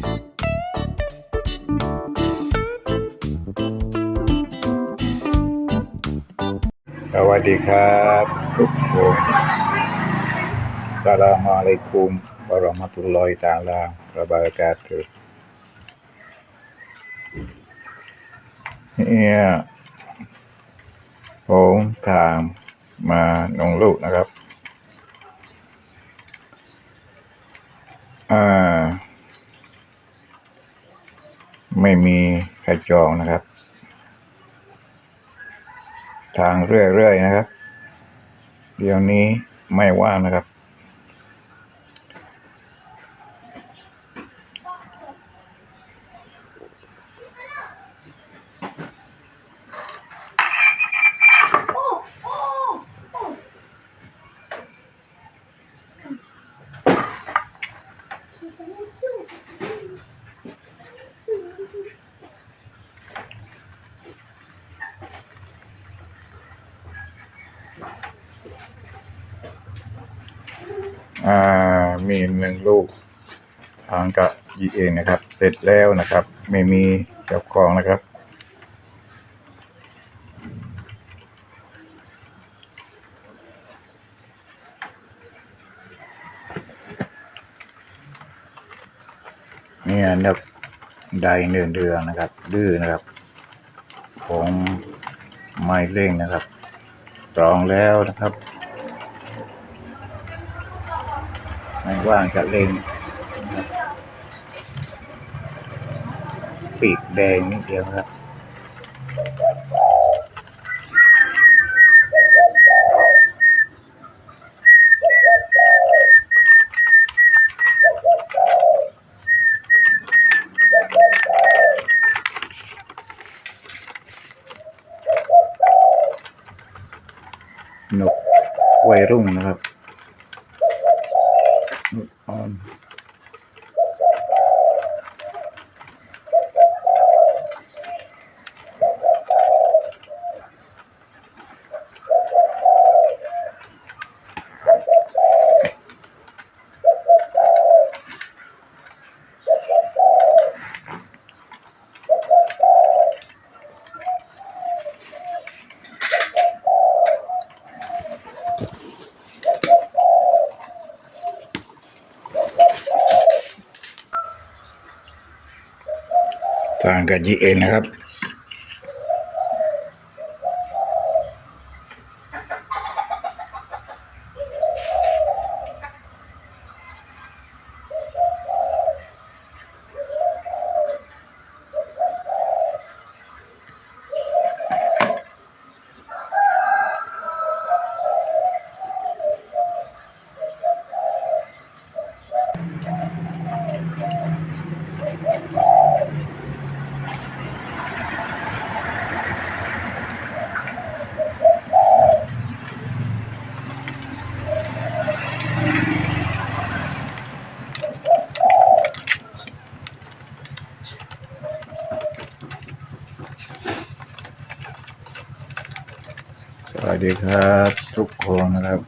สวัสดีครับทุกคนสลามอะลัยกุมวะราะมะตุลลอฮิตะอาลาวะบะเรากาตุฮ์เนี่ยผมทางมาลงลูกนะครับ อ่า ไม่มีใครจองนะครับ ทางเรื่อยๆนะครับ เดี๋ยวนี้ไม่ว่างนะครับ อ่ามีหนึ่งลูกทางกับยีเองนะครับ เสร็จแล้วนะครับ ไม่มีเจ้าของนะครับเนี่ยนกได้เนื่องเดือนนะครับ ดื้อนะครับผมไม่เร่งนะครับ ตรองแล้วนะครับ ไม่ว่างจะเล่นปีกแดงนิดเดียวครับนกวัยรุ่งนะครับ น กออนทางกับยีเอ็นนะครับ สวัสดีครับ ทุกคนนะครับ